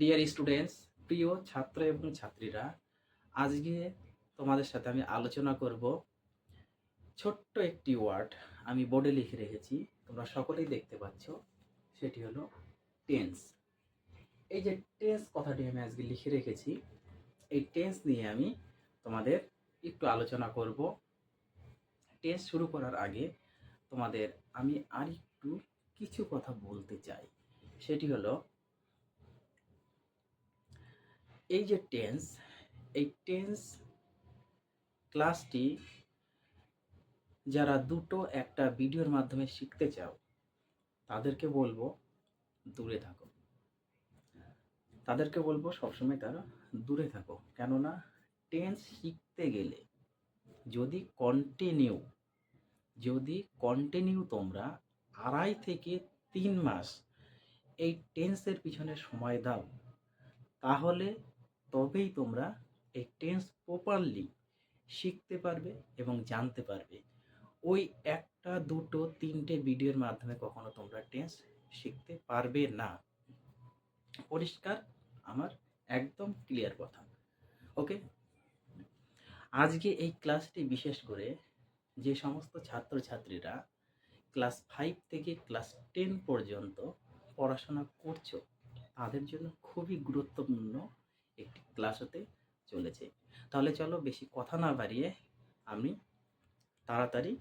Dear students প্রিয় ছাত্র এবং ছাত্রীরা, আজকে তোমাদের সাথে আমি আলোচনা করব ছোট্ট একটি ওয়ার্ড আমি বোর্ডে লিখে রেখেছি, তোমরা সকলেই দেখতে পাচ্ছ, সেটি হলো টেন্স এই যে টেন্স কথাটি আমি আজকে লিখে রেখেছি, এই টেন্স নিয়ে আমি তোমাদের একটু আলোচনা করব। টেন্স শুরু করার আগে তোমাদের আমি আর একটু কিছু কথা বলতে চাই, সেটি হলো এই যে টেন্স এই টেন্স ক্লাসটি যারা দুটো একটা ভিডিওর মাধ্যমে শিখতে চাও, তাদেরকে বলব দূরে থাকো। তাদেরকে বলব সবসময় তারা দূরে থাকো। কেননা টেন্স শিখতে গেলে যদি কন্টিনিউ যদি কন্টিনিউ তোমরা আড়াই থেকে তিন মাস এই টেন্সের পিছনে সময় দাও, তাহলে তবেই তোমরা এই টেন্স প্রপারলি শিখতে পারবে এবং জানতে পারবে। ওই একটা, দুটো, তিনটে ভিডিওর মাধ্যমে কখনো তোমরা টেন্স শিখতে পারবে না। পরিষ্কার? আমার একদম ক্লিয়ার কথা। ওকে আজকে এই ক্লাসটি বিশেষ করে যে সমস্ত ছাত্রছাত্রীরা ক্লাস ফাইভ থেকে ক্লাস টেন পর্যন্ত পড়াশোনা করছ, তাদের জন্য খুবই গুরুত্বপূর্ণ একটি ক্লাস হতে চলেছে। তাহলে চলো বেশি কথা না বাড়িয়ে আমি তাড়াতাড়ি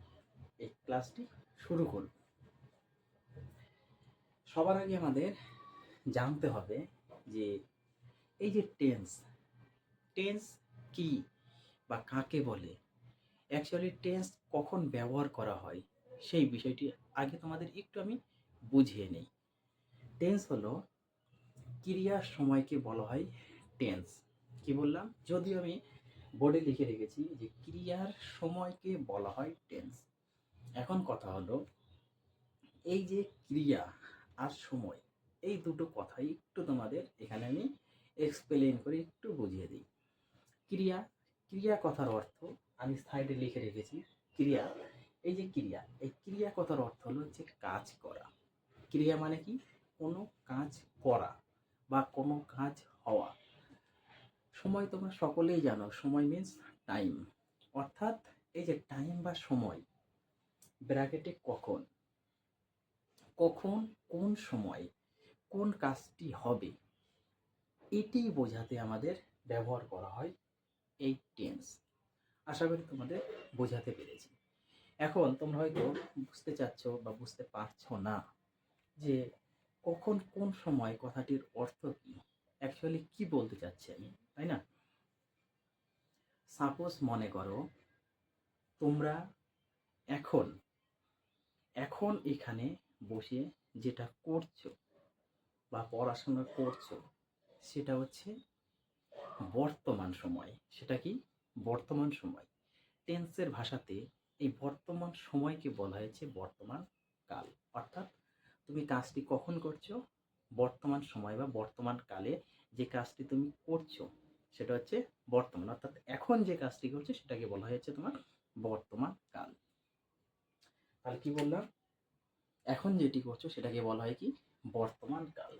এই ক্লাসটি শুরু করব সবার আগে আমাদের জানতে হবে যে এই যে টেন্স টেন্স কি বা কাকে বলে? অ্যাকচুয়ালি টেন্স কখন ব্যবহার করা হয়? সেই বিষয়টি আগে তোমাদের একটু আমি বুঝিয়ে নেই। টেন্স হলো ক্রিয়ার সময়কে বলা হয় টেন্স কি বললাম? যদিও আমি বোর্ডে লিখে রেখেছি যে ক্রিয়ার সময়কে বলা হয় টেন্স এখন কথা হলো, এই যে ক্রিয়া আর সময়, এই দুটো কথাই একটু তোমাদের এখানে আমি এক্সপ্লেন করে একটু বুঝিয়ে দিই। ক্রিয়া ক্রিয়া কথার অর্থ আমি সাইডে লিখে রেখেছি, ক্রিয়া, এই যে ক্রিয়া, এই ক্রিয়া কথার অর্থ হলো হচ্ছে কাজ করা। ক্রিয়া মানে কি? কোনো কাজ করা বা কোনো কাজ হওয়া। সময় তোমরা সকলেই জানো, সময় মিন্স টাইম অর্থাৎ এই যে টাইম বা সময় ব্র্যাকেটে কখন কখন, কোন সময়, কোন কাজটি হবে এটি বোঝাতে আমাদের ব্যবহার করা হয় এই টেন্স আশা করি তোমাদের বোঝাতে পেরেছি। এখন তোমরা হয়তো বুঝতে চাচ্ছ বা বুঝতে পারছ না যে কখন, কোন সময় কথাটির অর্থ কি। অ্যাকচুয়ালি কি বলতে চাচ্ছি আমি? তাই না? সাপোজ মনে করো তোমরা এখন এখন এখানে বসে যেটা করছ বা পড়াশোনা করছ, সেটা হচ্ছে বর্তমান সময়। সেটা কি? বর্তমান সময়। টেন্সের ভাষাতে এই বর্তমান সময়কে বলা হয়েছে বর্তমান কাল। অর্থাৎ তুমি কাজটি কখন করছ? বর্তমান সময় বা বর্তমান কালে যে কাজটি তুমি করছ সেটা হচ্ছে বর্তমান। অর্থাৎ এখন যে কাজটি করছে, সেটাকে বলা হয়েছে তোমার বর্তমান কাল। তাহলে কি বললাম? এখন যেটি করছ, সেটাকে বলা হয় কি? বর্তমান কাল।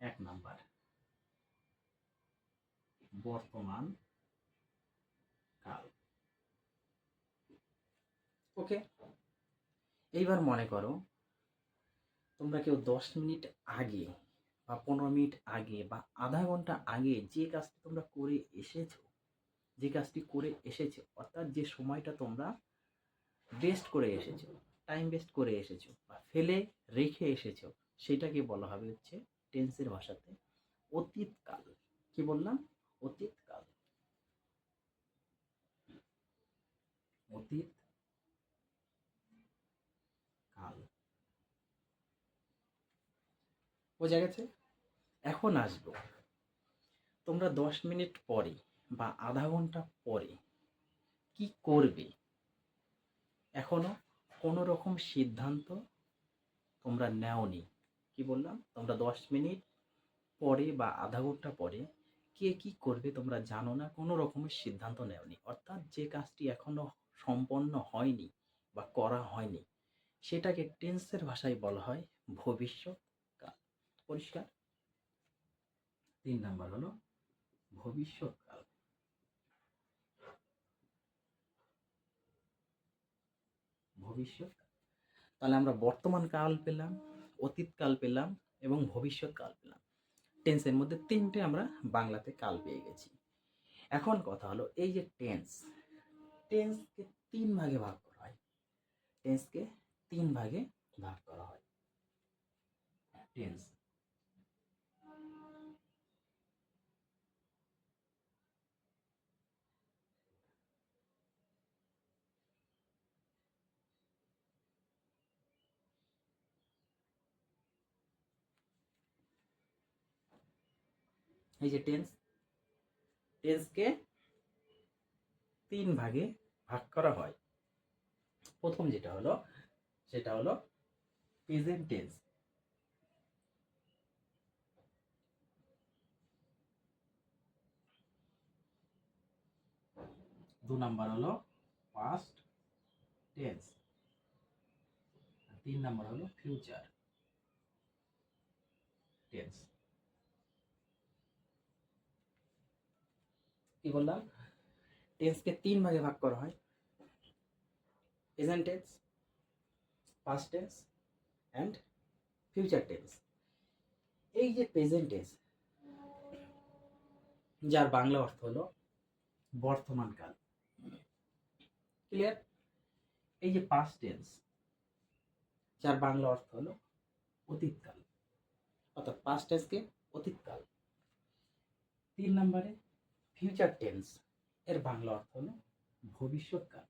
এক নাম্বার। বর্তমান কাল। ওকে? এইবার মনে করো, তোমরা কেউ দশ মিনিট আগে বা পনেরো মিনিট আগে বা আধা ঘণ্টা আগে যে কাজটি তোমরা করে এসেছ, যে কাজটি করে এসেছ, অর্থাৎ যে সময়টা তোমরা বেস্ট করে এসেছ টাইম বেস্ট করে এসেছ বা ফেলে রেখে এসেছ, সেটাকে বলা হবে হচ্ছে টেন্সের ভাষাতে অতীতকাল। কি বললাম? অতীতকাল। অতীত কাল বোঝা গেছে? এখন আসব। তোমরা দশ মিনিট পরে বা আধা ঘণ্টা পরে কি করবে? এখনও কোনো রকম সিদ্ধান্ত তোমরা নেওনি। কি বললাম? তোমরা দশ মিনিট পরে বা আধা ঘণ্টা পরে কে কি করবে তোমরা জানো না, কোনো রকমের সিদ্ধান্ত নেওনি। অর্থাৎ যে কাজটি এখনও সম্পন্ন হয়নি বা করা হয়নি, সেটাকে টেন্সের ভাষায় বলা হয় ভবিষ্যৎ পরিষ্কার? তিন নাম্বার হলো ভবিষ্যৎকাল ভবিষ্যৎ তাহলে আমরা বর্তমান কাল পেলাম অতীতকাল পেলাম এবং ভবিষ্যৎকাল পেলাম। টেন্সের মধ্যে তিনটে আমরা বাংলাতে কাল পেয়ে গেছি। এখন কথা হলো এই যে টেন্স টেন্সকে তিন ভাগে ভাগ করা হয়। টেন্সকে তিন ভাগে ভাগ করা হয়। টেন্স এই যে টেন্স টেন্সকে তিন ভাগে ভাগ করা হয়। প্রথম যেটা হলো, সেটা হলো প্রেজেন্ট টেন্স দু নাম্বার হলো পাস্ট টেন্স তিন নাম্বার হলো ফিউচার টেন্স কি বললাম? টেন্সকে তিন ভাগে ভাগ করা হয়। Present tense past tense and future tense এই যে প্রেজেন্ট টেন্স যার বাংলা অর্থ হলো বর্তমান কাল। ক্লিয়ার এই যে পাস্ট টেন্স যার বাংলা অর্থ হলো অতীতকাল অর্থাৎ পাস্ট টেন্সকে অতীতকাল তিন নম্বরে ফিউচার টেন্স এর বাংলা অর্থ হলো ভবিষ্যৎকাল।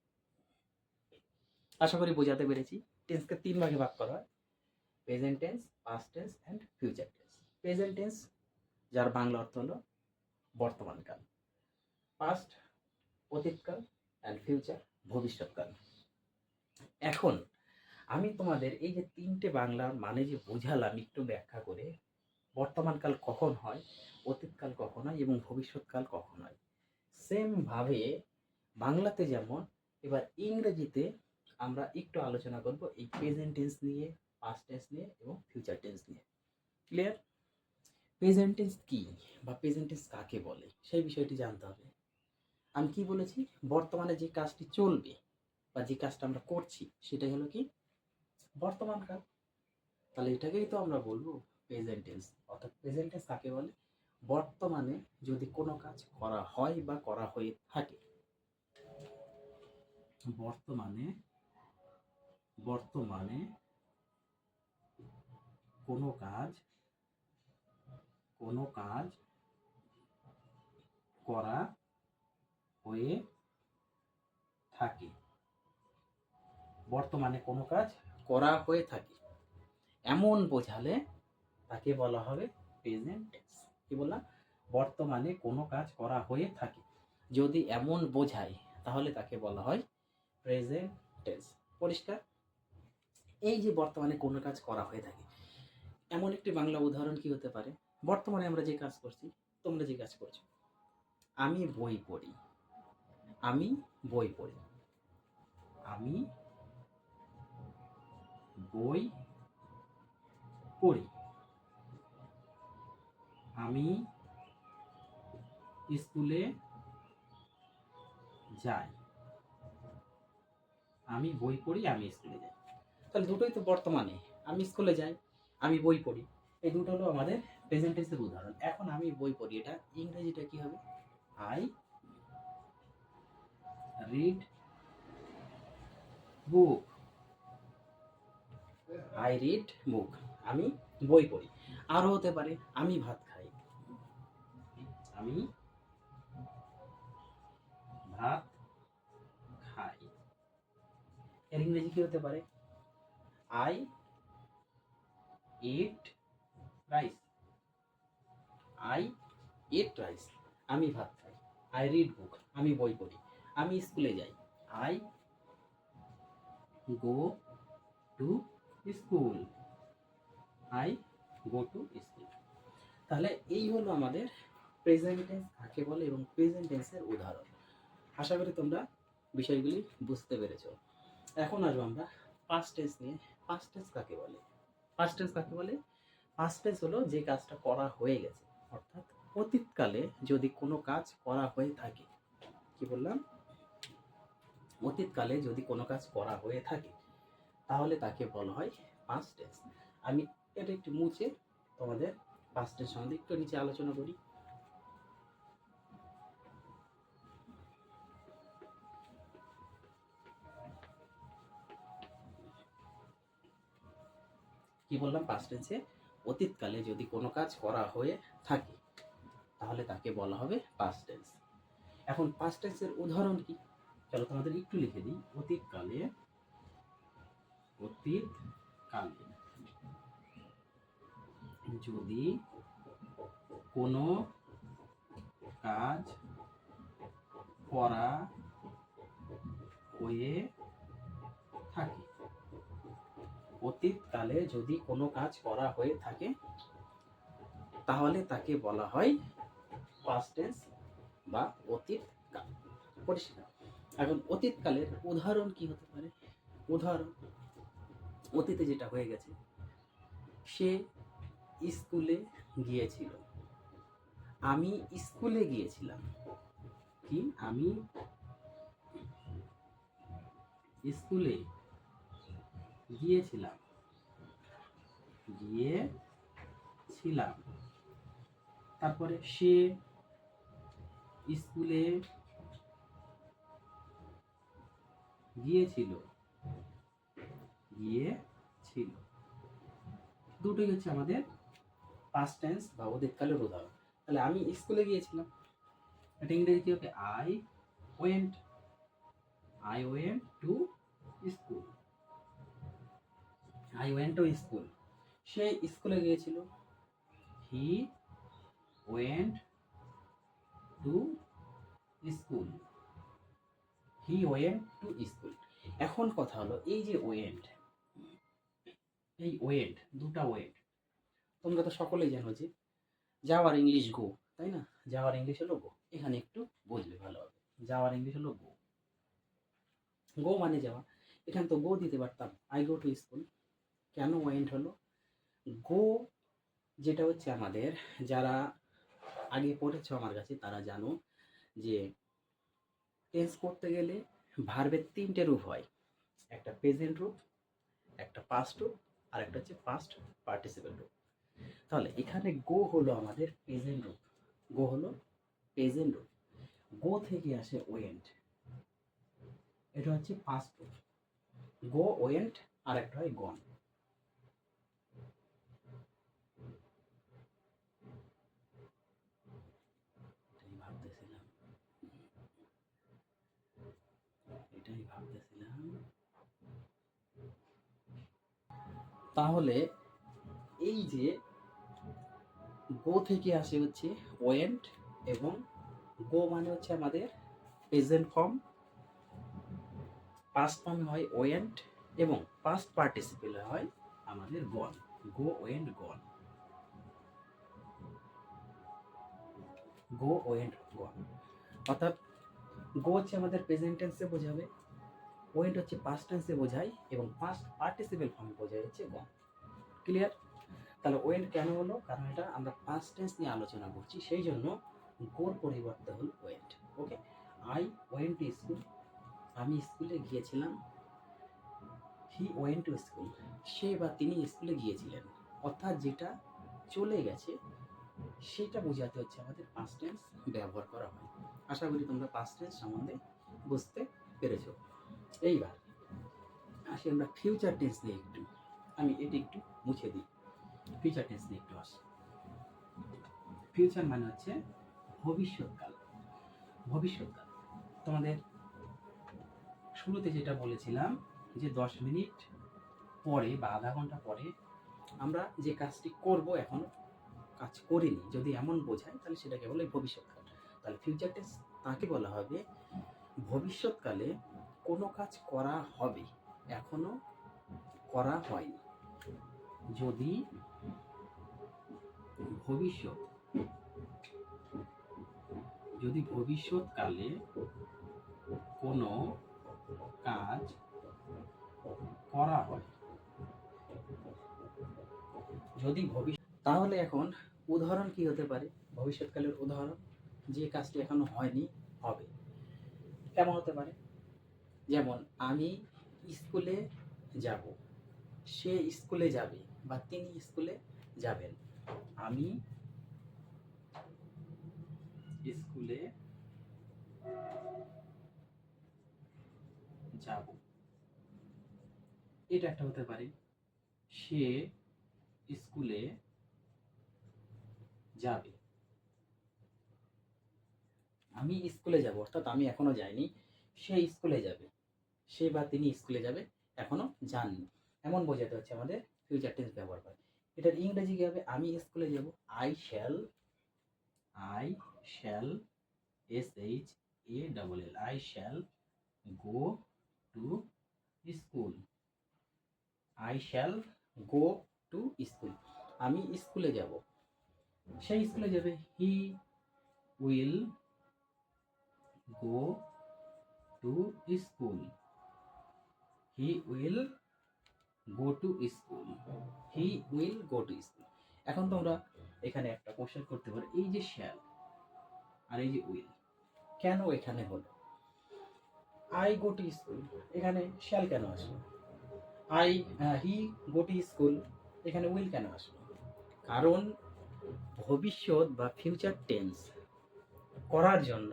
আশা করি বোঝাতে পেরেছি। টেন্সকে তিন ভাগে ভাগ করা হয়। Present tense past tense and future tense present tense যার বাংলা অর্থ হলো বর্তমানকাল। পাস্ট অতীতকাল অ্যান্ড ফিউচার ভবিষ্যৎকাল। এখন আমি তোমাদের এই যে তিনটে বাংলার মানে যে বোঝালাম, একটু ব্যাখ্যা করে বর্তমানকাল কখন হয়, অতীতকাল কখন হয় এবং ভবিষ্যৎকাল কখন হয়? সেমভাবে বাংলাতে যেমন, এবার ইংরেজিতে আমরা একটু আলোচনা করব এই প্রেজেন্ট টেন্স নিয়ে পাস্ট টেন্স নিয়ে এবং ফিউচার টেন্স নিয়ে। ক্লিয়ার প্রেজেন্ট টেন্স কি বা প্রেজেন্ট টেন্স কাকে বলে? সেই বিষয়টি জানতে হবে। আমি কি বলেছি? বর্তমানে যে কাজটি চলবে বা যে কাজটা আমরা করছি, সেটাই হলো কি? বর্তমান কাল তাহলে এটাকেই তো আমরা বলব প্রেজেন্ট টেন্স অর্থাৎ প্রেজেন্ট টেন্স কাকে বলে? বর্তমানে যদি কোনো কাজ করা হয় বা করা হয়ে থাকে। বর্তমানে বর্তমানে কোনো কাজ কোনো কাজ করা হয়ে থাকে। বর্তমানে কোনো কাজ করা হয়ে থাকে। এমন বোঝালে তাকে বলা হবে প্রেজেন্ট টেন্স কি বললাম? বর্তমানে কোনো কাজ করা হয়ে থাকে। যদি এমন বোঝায়, তাহলে তাকে বলা হয় প্রেজেন্ট টেন্স পরিষ্কার? এই যে বর্তমানে কোনো কাজ করা হয়ে থাকে, এমন একটি বাংলা উদাহরণ কি হতে পারে? বর্তমানে আমরা যে কাজ করছি, তোমরা যে কাজ করছ। আমি বই পড়ি। আমি বই পড়ি। আমি বই পড়ি। আমি স্কুলে যাই। আমি বই পড়ি, আমি স্কুলে যাই। তাহলে দুটোই তো বর্তমানে। আমি স্কুলে যাই, আমি বই পড়ি। এই দুটো হলো আমাদের প্রেজেন্ট টেন্সের উদাহরণ। এখন আমি বই পড়ি। এটা ইংরেজিটা কি হবে? I read book I read book আমি বই পড়ি। আরও হতে পারে, আমি ভাত খাই। আমি ভাত খাই। এর ইংরেজি কি হতে পারে? I eat rice I eat rice আমি ভাত খাই। আই রিড বুক আমি বই পড়ি। আমি স্কুলে যাই। I go to school I go to school তাহলে এই হলো আমাদের প্রেজেন্ট টেন্স কাকে বলে এবং প্রেজেন্ট টেন্সের উদাহরণ। আশা করি তোমরা বিষয়গুলি বুঝতে পেরেছ। এখন আসব আমরা পাস্ট টেন্স নিয়ে। পাস্ট টেন্স কাকে বলে? পাস্ট টেন্স কাকে বলে? পাস্ট টেন্স হলো যে কাজটা করা হয়ে গেছে। অর্থাৎ অতীতকালে যদি কোনো কাজ করা হয়ে থাকে, কি বললাম? অতীতকালে যদি কোনো কাজ করা হয়ে থাকে, তাহলে তাকে বলা হয় পাস্ট টেন্স আমি এটা একটু মুছে তোমাদের পাস্ট টেন্স সম্বন্ধে একটু নিচে আলোচনা করি। কি বললাম? পাস্ট টেন্সে অতীতকালে যদি কোনো কাজ করা হয়ে থাকে, তাহলে তাকে বলা হবে পাস্ট টেন্স এখন পাস্ট টেন্সের উদাহরণ কি? চলো তোমাদের একটু লিখে দিই। অতীতকালে অতীতকালে যদি কোনো কাজ করা হয়ে থাকে অতীতকালে যদি কোনো কাজ করা হয়ে থাকে, তাহলে তাকে বলা হয় পাস্ট টেন্স বা অতীত কাল। পরিষ্কার। এখন অতীতকালের উদাহরণ কি হতে পারে? উদাহরণ, অতীতে যেটা হয়ে গেছে, সে স্কুলে গিয়েছিল। আমি স্কুলে গিয়েছিলাম। কি? আমি স্কুলে গিয়েছিলাম। গিয়েছিলাম। তারপরে সে স্কুলে গিয়েছিল। গিয়েছিল। দুটোই হচ্ছে আমাদের পাস্ট টেন্স বা অতীতকালের উদাহরণ। তাহলে আমি স্কুলে গিয়েছিলাম। এটা ইংরেজি কি হবে I went I went to school I went to school সে স্কুলে গিয়েছিল। He went to school he went to school এখন কথা হলো, এই যে ওয়েন্ট এই ওয়েন্ট দুটা ওয়েন্ট তোমরা তো সকলেই জানো যে যাওয়ার ইংলিশ গো তাই না? যাওয়ার ইংলিশ হলো গো এখানে একটু বুঝবে ভালো হবে। যাওয়ার ইংলিশ হলো গো গো মানে যাওয়া। এখানে তো গো দিতে পারতাম। আই গো টু স্কুল কেন ওয়েন্ট হলো? গো যেটা হচ্ছে আমাদের, যারা আগে পড়েছো আমার কাছে, তারা জানো যে টেন্স করতে গেলে ভার্বের তিনটে রূপ হয়। একটা প্রেজেন্ট রূপ, একটা পাস্ট রূপ, আর একটা হচ্ছে পাস্ট পার্টিসিপেল রূপ। তাহলে এখানে গো হলো আমাদের প্রেজেন্ট রূপ। গো হলো প্রেজেন্ট রূপ। গো থেকে আসে ওয়েন্ট এটা হচ্ছে পাস্ট রূপ। গো ওয়েন্ট আর একটা হয় গন তাহলে এই যে গো থেকে আসে হচ্ছে ওয়েন্ট এবং গো মানে হচ্ছে আমাদের প্রেজেন্ট ফর্ম পাস্ট ফর্মে হয় ওয়েন্ট এবং পাস্ট পার্টিসিপেলে হয় আমাদের gone go went gone go went gone অর্থাৎ গো হচ্ছে আমাদের প্রেজেন্ট টেন্সে বোঝাবে। ওয়েন্ট হচ্ছে পাস্ট টেন্সে বোঝায় এবং পাস্ট পার্টিসিপেল ফর্মে বোঝায় হচ্ছে গন ক্লিয়ার তাহলে ওয়েন্ট কেন হলো? কারণ এটা আমরা পাস্ট টেন্স নিয়ে আলোচনা করছি, সেই জন্য গোর পরিবর্তে হলো went okay I went to school আমি স্কুলে গিয়েছিলাম। হি ওয়েন্ট টু স্কুল সে বা তিনি স্কুলে গিয়েছিলেন। অর্থাৎ যেটা চলে গেছে, সেটা বোঝাতে হচ্ছে আমাদের পাস্ট টেন্স ব্যবহার করা হয়। আশা করি তোমরা পাস্ট টেন্স সম্বন্ধে বুঝতে পেরেছ। এইবার আসি আমরা ফিউচার টেন্স নিয়ে একটু। আমি এটি একটু মুছে দিই। ফিউচার টেন্স নিয়ে একটু আসি। ফিউচার মানে হচ্ছে ভবিষ্যৎকাল। ভবিষ্যৎকাল। তোমাদের শুরুতে যেটা বলেছিলাম যে দশ মিনিট পরে বা আধা ঘণ্টা পরে আমরা যে কাজটি করব এখনও, কাজ করিনি, যদি এমন বোঝায়, তাহলে সেটাকে বলে ভবিষ্যৎকাল। তাহলে ফিউচার টেন্স তাকে বলা হবে ভবিষ্যৎকালে কোনো কাজ করা হবে। এখনও করা হয়নি। যদি ভবিষ্যৎ, যদি ভবিষ্যৎকালে কোনো কাজ করা হয়, যদি ভবিষ্যৎ তাহলে এখন উদাহরণ কি হতে পারে? ভবিষ্যৎকালের উদাহরণ, যে কাজটি এখনও হয়নি, হবে। কেমন হতে পারে? যেমন, আমি স্কুলে যাব, সে স্কুলে যাবে বা তিনি স্কুলে যাবেন। আমি স্কুলে যাব। এটা একটা হতে পারে, সে স্কুলে যাবে। আমি স্কুলে যাব, অর্থাৎ আমি এখনও যাইনি, সে স্কুলে যাবে। সে বা তিনি স্কুলে যাবে, এখনও যাননি এমন বোঝাতে হচ্ছে আমাদের ফিউচার টেন্স ব্যবহার করে। এটার ইংরেজি কি হবে? আমি স্কুলে যাব। I shall I shall S H A double L I shall go to school I shall go to school আমি স্কুলে যাব। সে স্কুলে যাবে। He will go to school he will go to school he will go to school এখন তোমরা এখানে একটা কোশ্চেন করতে পারো। এই যে শ্যাল আর এই যে উইল কেন এখানে হলো? আই গো টু স্কুল এখানে শ্যাল কেন আসলো? I he go to school এখানে উইল কেন আসলো? কারণ ভবিষ্যৎ বা ফিউচার টেন্স করার জন্য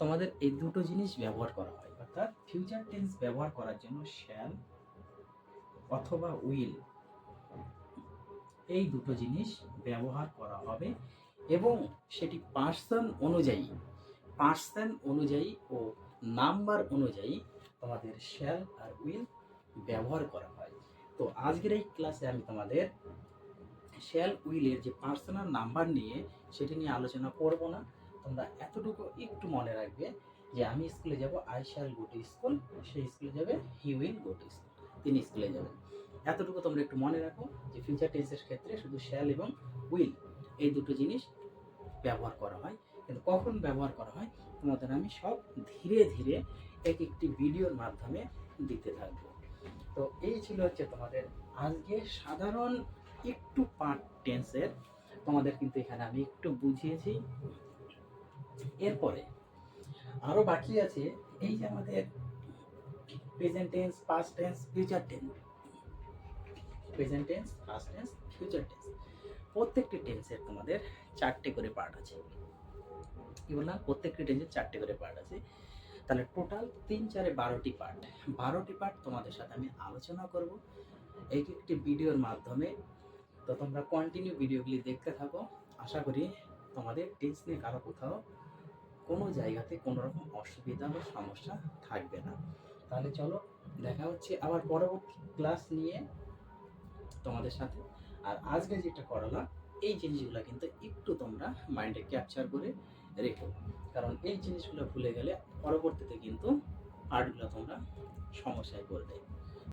তোমাদের এই দুটো জিনিস ব্যবহার করা হয়। অর্থাৎ ফিউচার টেন্স ব্যবহার করার জন্য শ্যাল অথবা উইল এই দুটো জিনিস ব্যবহার করা হবে এবং সেটি পার্সন অনুযায়ী পার্সন অনুযায়ী ও নাম্বার অনুযায়ী তোমাদের শ্যাল আর উইল ব্যবহার করা হয়। তো আজকের এই ক্লাসে আমি তোমাদের শ্যাল উইলের যে পার্সোনাল নাম্বার নিয়ে সেটি নিয়ে আলোচনা করব না। তোমরা এতটুকু একটু মনে রাখবে যে আমি স্কুলে যাব I shall go to school সেই স্কুলে যাবে he will go to school তিনি স্কুলে যাবেন। এতটুকু তোমরা একটু মনে রাখো যে ফিউচার টেন্সের ক্ষেত্রে শুধু শ্যাল এবং উইল এই দুটো জিনিস ব্যবহার করা হয়। কিন্তু কখন ব্যবহার করা হয়, তোমাদের আমি সব ধীরে ধীরে এক একটি ভিডিওর মাধ্যমে দিতে থাকব। তো এই ছিল হচ্ছে তোমাদের আজকে সাধারণ একটু পার্ট টেন্সের তোমাদের কিন্তু এখানে আমি একটু বুঝিয়েছি। এরপরে আরও বাকি আছে, এই যে আমাদের present tense past tense future tense present tense past tense future tense প্রত্যেকটি টেন্সের তোমাদের চারটে করে পার্ট আছে। কি বললাম? প্রত্যেকটি টেন্সের চারটে করে পার্ট আছে। তাহলে টোটাল তিন, চারে বারোটি পার্ট বারোটি পার্ট তোমাদের সাথে আমি আলোচনা করব। এক একটি ভিডিওর মাধ্যমে। তো তোমরা কন্টিনিউ ভিডিওগুলি দেখতে থাকো। আশা করি তোমাদের টেন্স নিয়ে কারও কোথাও কোনো জায়গাতে কোনো রকম অসুবিধা বা সমস্যা থাকবে না। তাহলে চলো দেখা হচ্ছে আবার পরবর্তী ক্লাস নিয়ে তোমাদের সাথে। আর আজকে যেটা করালাম, এই জিনিসগুলো কিন্তু একটু তোমরা মাইন্ডে ক্যাপচার করে রেখো। কারণ এই জিনিসগুলো ভুলে গেলে পরবর্তীতে কিন্তু আর্টগুলো তোমরা সমস্যায় পড়বে।